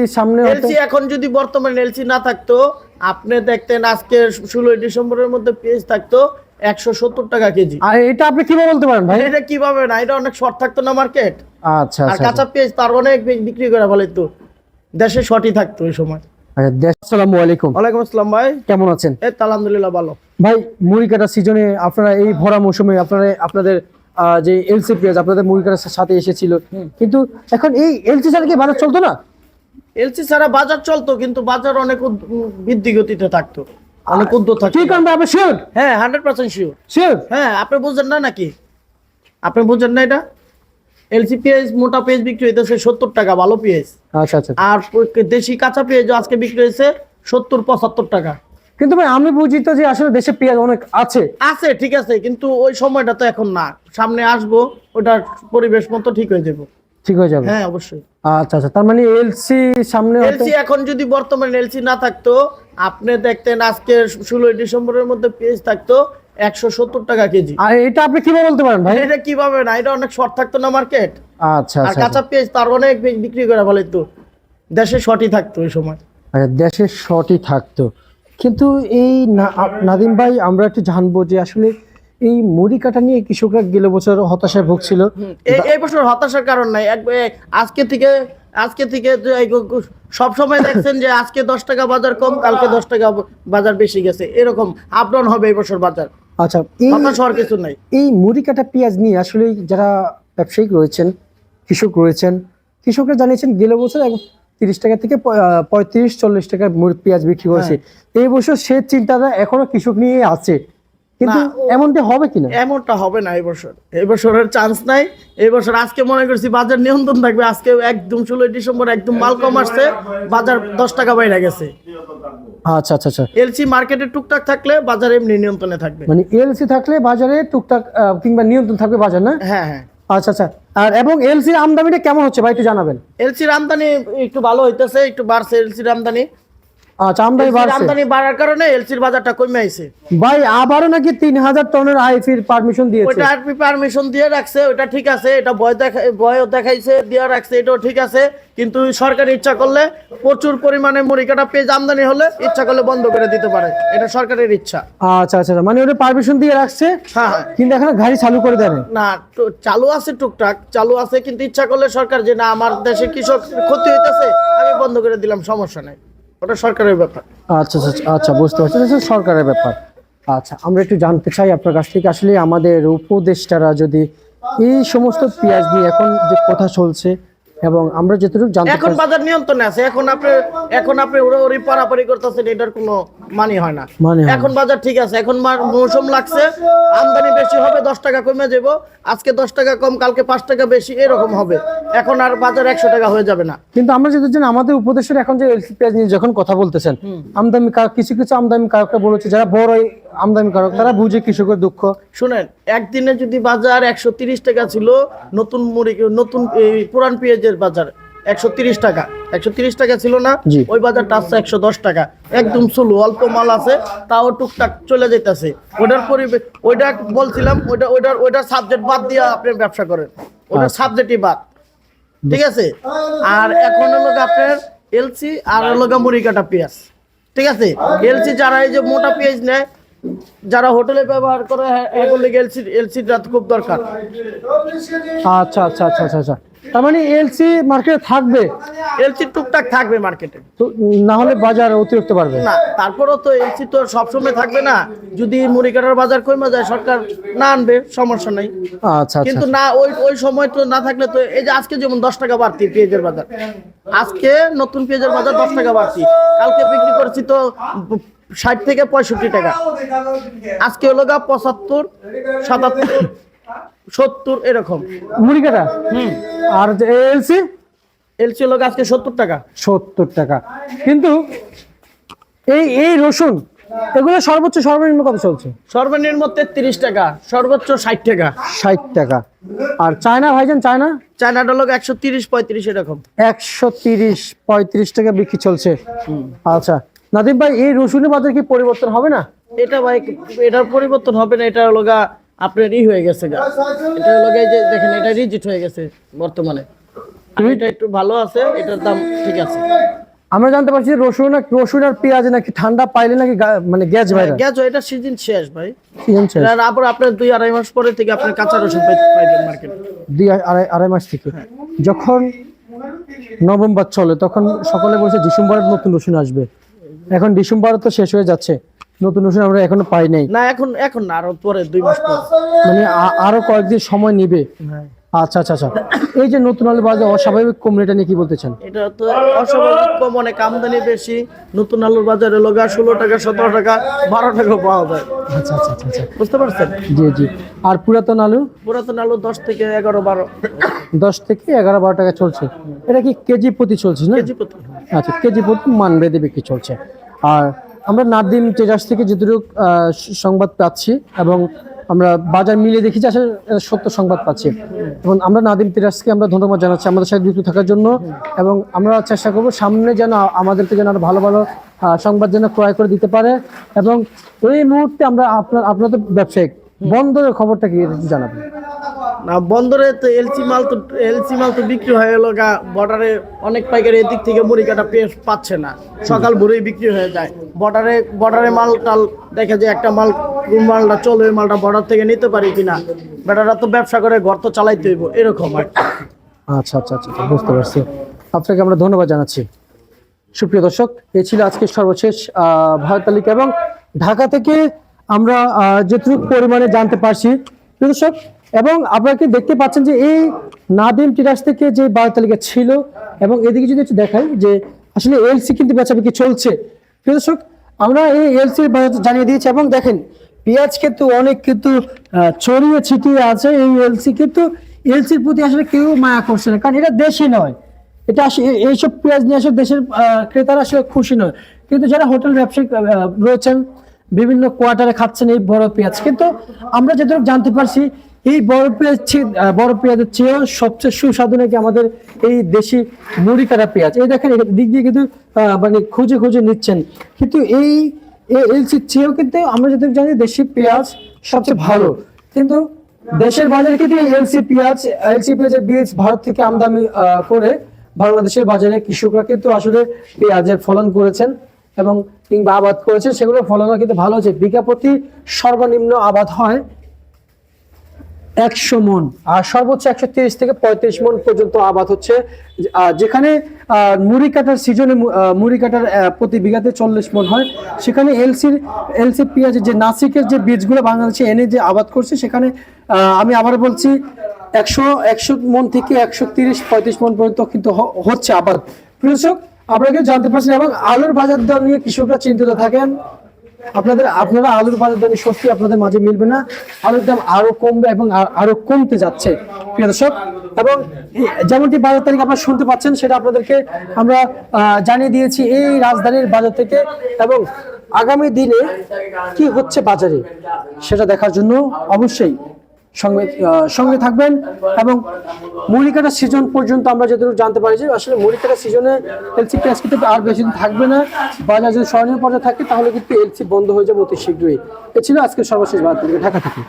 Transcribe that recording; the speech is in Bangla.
সামনে হয়তো- এলসি এখন যদি বর্তমানে এলসি না থাকতো আপনি দেখতেন আজকে ষোলোই ডিসেম্বরের মধ্যে পেঁয়াজ থাকতো একশো সত্তর টাকা কেজি। আর এটা আপনি কীভাবে বলতে পারেন ভাই? এটা কীভাবে না এটা অনেক শর্ট থাকতো না মার্কেট আচ্ছা আর আচ্ছা কাঁচা পেঁয়াজ তার অনেক বিক্রি করে ফেলে তো দেশে শর্টই থাকতো ওই সময়। আচ্ছা, আসসালামু আলাইকুম। ওয়ালাইকুম আসসালাম ভাই। কেমন আছেন? এই আলহামদুলিল্লাহ ভালো। ভাই মুড়ি কাটা সিজনে আপনারা এই ভরা মৌসুমে আপনারা আপনাদের যে এলসি পেঁয়াজ আপনাদের মুড়ি কাটার সাথে এসেছিল। কিন্তু এখন এই এলসি ছাড়া কি বাজার চলতো না? এলসি ছাড়া বাজার চলতো কিন্তু বাজার অনেক বৃদ্ধি গতিতে থাকতো। অনেক উদ্যোগ থাকতো। কি কারণ ভাই আপনি শিওর হ্যাঁ হান্ড্রেড পার্সেন্ট শিওর শিওর হ্যাঁ আপনি বুঝেন না নাকি? আপনি বুঝেন না এটা? এলসি পেঁয়াজ মোটা পেঁয়াজ বিক্রি হইতেছে সত্তর টাকা ভালো পেঁয়াজ। আচ্ছা আচ্ছা। আর দেশি কাঁচা পেঁয়াজ আজকে বিক্রি হয়েছে সত্তর পঁচাত্তর টাকা। কিন্তু ভাই আমি বুঝি তো যে আসলে দেশে পেঁয়াজ অনেক আছে। আছে ঠিক আছে কিন্তু ওই সময়টা তো এখন না। সামনে আসব ওটার পরিবেশ মতো ঠিক হয়ে যাব। ঠিক হয়ে যাবে? হ্যাঁ অবশ্যই। আচ্ছা আচ্ছা তার মানে এলসি সামনে এলসি এখন যদি বর্তমানে এলসি না থাকতো আপনি দেখতেন আজকে ষোলোই ডিসেম্বরের মধ্যে পেঁয়াজ থাকতো একশো সত্তর টাকা কেজি। আর এটা আপনি কীভাবে বলতে পারেন ভাই? এটা কীভাবে না এটা অনেক শর্ট থাকতো না মার্কেট আচ্ছা আর আচ্ছা কাঁচা পেঁয়াজ তার অনেক বিক্রি করে ফেলে তো। দেশে শর্টই থাকতো ওই সময়। আচ্ছা, দেশের শর্টই থাকতো। কিন্তু এই নাদিম ভাই আমরা একটু জানব যে আসলে এই মুড়ি কাটা নিয়ে কৃষকরা গেল বছর হতাশায় ভুগছিল। এই বছর হতাশার কারণ নাই। আজকে থেকে আজকে থেকে সব সময় দেখছেন যে আজকে দশ টাকা বাজার কম কালকে দশ টাকা বাজার বেশি গেছে। এরকম আপ ডাউন হবে এই বছর বাজার। আচ্ছা এই হতাশ হওয়ার কিছু নাই। এই মুড়ি কাটা পেঁয়াজ নিয়ে আসলে যারা ব্যবসায়িক রয়েছেন কৃষক রয়েছেন কৃষকরা জানিয়েছেন গেল বছর তিরিশ টাকা থেকে পঁয়ত্রিশ চল্লিশ টাকা মুড়ি পেঁয়াজ বিক্রি করেছে। হ্যাঁ। এই বছর সে চিন্তাটা এখনও কৃষক নিয়ে আছে। কিন্তু এমনটি হবে কিনা? এমনটা হবে না এই বছর। এই বছরের চান্স নাই। এই বছর আজকে মনে করছি বাজার নিয়ন্ত্রণ থাকবে। আজকে একদম ষোলোই ডিসেম্বর একদম মাল কম আসছে বাজার দশ টাকা বাইরে গেছে। আচ্ছা আচ্ছা আচ্ছা। এলসি মার্কেটে টুকটাক থাকলে বাজার এমনি নিয়ন্ত্রণে থাকবে। মানে এলসি থাকলে বাজারে টুকটাক কিংবা নিয়ন্ত্রণ থাকবে বাজার না? হ্যাঁ হ্যাঁ। আচ্ছা আচ্ছা। আর এবং এলসির আমদানিটা কেমন হচ্ছে ভাই একটু জানাবেন। এলসির আমদানি একটু ভালো হইতেছে একটু বাড়ছে এলসির আমদানি। আচ্ছা আমদানি বাড়ছে। আমদানি বাড়ার কারণে এলসির বাজারটা কমে আইছে। ভাই আবারও নাকি তিন হাজার টনের আইফির পারমিশন দিয়েছে? ওইটা আরপি পারমিশন দিয়ে রাখছে ওটা ঠিক আছে এটা ভয় দেখা ভয়ও দেখাইছে দিয়ে রাখছে এটাও ঠিক আছে। কিন্তু সরকার ইচ্ছা করলে প্রচুর পরিমাণে মুড়িকাটা পেঁয়াজ আমদানি হলে ইচ্ছা করলে বন্ধ করে দিতে পারে। এটা সরকারের ইচ্ছা। আচ্ছা আচ্ছা আচ্ছা। মানে ওটা পারমিশন দিয়ে রাখছে হ্যাঁ হ্যাঁ। কিন্তু এখন গাড়ি চালু করে দেন না চালু আছে টুকটাক চালু আছে কিন্তু ইচ্ছা করলে সরকার যে না আমার দেশে কৃষক ক্ষতি হইতেছে আমি বন্ধ করে দিলাম সমস্যা নাই। ওটা সরকারের ব্যাপার। আচ্ছা আচ্ছা আচ্ছা বুঝতে পারছি। সরকারের ব্যাপার। আচ্ছা আমরা একটু জানতে চাই আপনার কাছ থেকে, আসলে আমাদের উপদেষ্টারা যদি এই সমস্ত পেঁয়াজ নিয়ে এখন যে কথা চলছে এবং আমরা যতটুকু জানতে এখন বাজার নিয়ন্ত্রণে আছে এখন আপনি এখন আপনি ওরা ওরি পারাপারি করতেছেন এটার কোনো মানি হয় না। এখন বাজার ঠিক আছে এখন মৌসুম লাগছে আমদানি বেশি হবে দশ টাকা কমে যাব আজকে দশ টাকা কম কালকে পাঁচ টাকা বেশি এরকম হবে। এখন আর বাজার একশো টাকা হয়ে যাবে না। কিন্তু আমরা যেটা জানি আমাদের উপদেশের এখন যে এলসি পেঁয়াজ নিয়ে যখন কথা বলতেছেন আমদানি কিছু কিছু আমদানি কারকরা বলেছে যারা বড় আমদানি কারক তারা বুঝে কৃষকের দুঃখ। শুনেন একদিনে যদি বাজার একশো তিরিশ টাকা ছিল নতুন মুড়ি নতুন এই পুরান পেঁয়াজের বাজার একশো তিরিশ টাকা। একশো তিরিশ টাকা ছিল না ওই বাজারটা আসছে একশো দশ টাকা। একদম চুলু অল্প মাল আছে তাও টুকটাক চলে যেতেছে ওটার পরিবেশ ওইটা বলছিলাম ওইটা ওইটার ওইটার সাবজেক্ট বাদ দিয়ে আপনি ব্যবসা করেন। ওটার সাবজেক্টই বাদ। ঠিক আছে? আর এখন হলো আপনার এলসি আর হলো মুড়ি কাটা পেঁয়াজ। ঠিক আছে? এলসি যারা এই যে মোটা পেঁয়াজ নেয় যারা হোটেলে ব্যবহার করে হ্যাঁ, এগুলো এলসি এলসিটা খুব দরকার? আচ্ছা আচ্ছা আচ্ছা আচ্ছা আচ্ছা। তার মানে এলসি মার্কেটে থাকবে? এলসি টুকটাক থাকবে মার্কেটে তো না হলে বাজার অতিরিক্ত বাড়বে? না তারপরও তো এলসি তো সবসময় থাকবে না। যদি মুড়ি কাটার বাজার কমে যায় সরকার না আনবে সমস্যা নাই। আচ্ছা আচ্ছা কিন্তু না ওই ওই সময় তো না থাকলে তো এই যে আজকে যেমন দশ টাকা বাড়তি পেঁয়াজের বাজার আজকে নতুন পেঁয়াজের বাজার দশ টাকা বাড়তি। কালকে বিক্রি করছি তো ষাট থেকে পঁয়ষট্টি টাকা। আজকে হলো গা পঁচাত্তর সাতাত্তর সত্তর এরকম। মুড়ি কাটা? আর যে এলসি? এলসি হলো আজকে সত্তর টাকা। সত্তর টাকা। কিন্তু এই এই রসুন এগুলো সর্বোচ্চ সর্বনিম্ন কত চলছে? সর্বনিম্ন তেত্রিশ টাকা সর্বোচ্চ ষাট টাকা। ষাট টাকা। আর চায়না ভাইজান চায়না? চায়না হলো একশো তিরিশ পঁয়ত্রিশ এরকম। একশো তিরিশ পঁয়ত্রিশ টাকা বিক্রি চলছে। আচ্ছা নাদিম ভাই এই রসুনের বাজার কি পরিবর্তন হবে না? এটা ভাই এটার পরিবর্তন হবে না এটা হলো গা আপনার ই হয়ে গেছে গা। এটা হলো গা এই যে দেখেন এটা রিজিট হয়ে গেছে বর্তমানে। এটা একটু ভালো আছে এটার দাম ঠিক আছে। আমরা জানতে পারছি রসুন রসুন আর পেঁয়াজ নাকি ঠান্ডা পাইলে নাকি মানে গ্যাস বাইরে গেছো এটা সিজন শেষ ভাই। সিজন শেষ। আর আবার আপনার দুই আড়াই মাস পরে থেকে আপনি কাঁচা রসুন পাই- পাইবেন মার্কেটে দুই আড়াই আড়াই মাস থেকে। যখন নভেম্বর চলে তখন সকলে বলছে ডিসেম্বরের নতুন রসুন আসবে। এখন ডিসেম্বর তো শেষ হয়ে যাচ্ছে। নতুন ওষুধ আমরা এখনও পাই নাই। না এখন এখন না আরও পরে দুই মাস পরে। মানে আরও কয়েকদিন সময় নিবে। আচ্ছা আচ্ছা আচ্ছা। এই যে নতুন আলু বাজার অস্বাভাবিক কম রেটে নিয়ে কি বলতে চান এটা তো অস্বাভাবিক কম অনেক আমদানি বেশি। নতুন আলুর বাজারে লগা ষোলো টাকা সতেরো টাকা বারো টাকা পাওয়া যায়। আচ্ছা আচ্ছা আচ্ছা আচ্ছা। বুঝতে পারছেন? জি জি। আর পুরাতন আলু? পুরাতন আলু দশ থেকে এগারো বারো। দশ থেকে এগারো বারো টাকা চলছে। এটা কি কেজি প্রতি চলছে না? কেজি প্রতি। আচ্ছা কেজি প্রতি মান বেঁধে বিক্রি চলছে। আর আমরা নাদিম টেরাস থেকে যেটুকু সংবাদ পাচ্ছি এবং আমরা বাজার মিলিয়ে দেখি যে সত্য সংবাদ পাচ্ছি। এবং আমরা নাদিম টেরাসকে আমরা ধন্যবাদ জানাচ্ছি আমাদের সাথে যুক্ত থাকার জন্য এবং আমরা চেষ্টা করব সামনে যেন আমাদেরকে যেন আরও ভালো ভালো সংবাদ যেন ক্রয় করে দিতে পারে। এবং এই মুহূর্তে আমরা আপনার তো ব্যবসায়িক বন্দরের খবরটা কি জানাবেন? না বন্দরে তো এলসি মাল তো এলসি মাল তো বিক্রি হয়ে গেল গা বর্ডারে অনেক পাইকারি এদিক থেকে মুড়ি কাটা পেয়ে পাচ্ছে না। সকাল ভোরেই বিক্রি হয়ে যায়। বর্ডারে বর্ডারে মাল টাল দেখে যে একটা মাল মালটা চলে ওই মালটা বর্ডার থেকে নিতে পারি কিনা। বেটারা তো ব্যবসা করে ঘর তো চালাইতে হইব এরকম আর আচ্ছা আচ্ছা আচ্ছা আচ্ছা, বুঝতে পারছি। আপনাকে আমরা ধন্যবাদ জানাচ্ছি। সুপ্রিয় দর্শক এ ছিল আজকের সর্বশেষ ভারত তালিকা এবং ঢাকা থেকে আমরা যেটুকু পরিমাণে জানতে পারছি। দর্শক এবং আপনারা কি দেখতে পাচ্ছেন যে এই নাদিম টিরাস থেকে যে ভারত তালিকা ছিল, এবং এদিকে যদি একটু দেখাই যে আসলে এলসি কিন্তু বেচাবেচি চলছে। প্রিয় আমরা এই এলসি জানিয়ে দিয়েছি, এবং দেখেন, পেঁয়াজ কিন্তু অনেক কিন্তু ছড়িয়ে ছিটিয়ে আছে এই এলসি, কিন্তু এলসির প্রতি আসলে কেউ মায়া করছে না, কারণ এটা দেশি নয়। এটা এইসব পেঁয়াজ নিয়ে আসলে দেশের ক্রেতারা আসলে খুশি নয়। কিন্তু যারা হোটেল ব্যবসায়িক রয়েছেন, বিভিন্ন কোয়ার্টারে খাচ্ছেন এই বড় পেঁয়াজ, কিন্তু আমরা যেটুকু জানতে পারছি এই বড় পেঁয়াজ বড় পেঁয়াজের চেয়েও সবচেয়ে সুস্বাদু নাকি আমাদের এই দেশি মুড়ি কাটা পেঁয়াজ? এই দেখেন দিক দিয়ে কিন্তু মানে খুঁজে খুঁজে নিচ্ছেন। কিন্তু এই এলসির চেয়েও কিন্তু আমরা যদি জানি দেশি পেঁয়াজ সবচেয়ে ভালো। কিন্তু দেশের বাজারে কিন্তু এলসি পেঁয়াজ, এলসি পেঁয়াজের বীজ ভারত থেকে আমদানি করে বাংলাদেশের বাজারে কৃষকরা কিন্তু আসলে পেঁয়াজের ফলন করেছেন এবং কিংবা আবাদ করেছেন। সেগুলোর ফলনও কিন্তু ভালো হচ্ছে। বিঘা প্রতি সর্বনিম্ন আবাদ হয় একশো মন। আর সর্বোচ্চ একশো তিরিশ থেকে পঁয়ত্রিশ মন পর্যন্ত আবাদ হচ্ছে। যেখানে মুড়ি কাটার সিজনে মুড়ি কাটার প্রতি বিঘাতে চল্লিশ মন হয়। সেখানে এলসির, এলসি পেঁয়াজের যে নাসিকের যে বীজগুলো বাংলাদেশে এনে যে আবাদ করছে, সেখানে আমি আবার বলছি, একশো একশো মন থেকে একশো তিরিশ, পঁয়ত্রিশ মন পর্যন্ত কিন্তু হচ্ছে আবাদ। আপনারা কিন্তু জানতে পারছেন এবং আলুর বাজার দর নিয়ে কৃষকরা চিন্তিত থাকেন। আপনাদের, আপনারা আলুর বাজার দামে সত্যি আপনাদের মাঝে মিলবে না। আলুর দাম আরও কমবে এবং আরও কমতে যাচ্ছে দর্শক। এবং যেমনটি বাজার তারিখ আপনারা শুনতে পাচ্ছেন, সেটা আপনাদেরকে আমরা জানিয়ে দিয়েছি এই রাজধানীর বাজার থেকে। এবং আগামী দিনে কি হচ্ছে বাজারে, সেটা দেখার জন্য অবশ্যই সঙ্গে সঙ্গে থাকবেন এবং মুড়ি সিজন পর্যন্ত আমরা যতটুকু জানতে পারি যে আসলে মুড়ি কাটার সিজনে এলসি পেঁয়াজ কিন্তু আর বেশি দিন থাকবে না। বাজার যদি স্মরণীয় পর্যায়ে থাকে, তাহলে কিন্তু এলসি বন্ধ হয়ে যাবে অতি শীঘ্রই। এ ছিল আজকের সর্বশেষ বার্তা। ঢাকা থেকে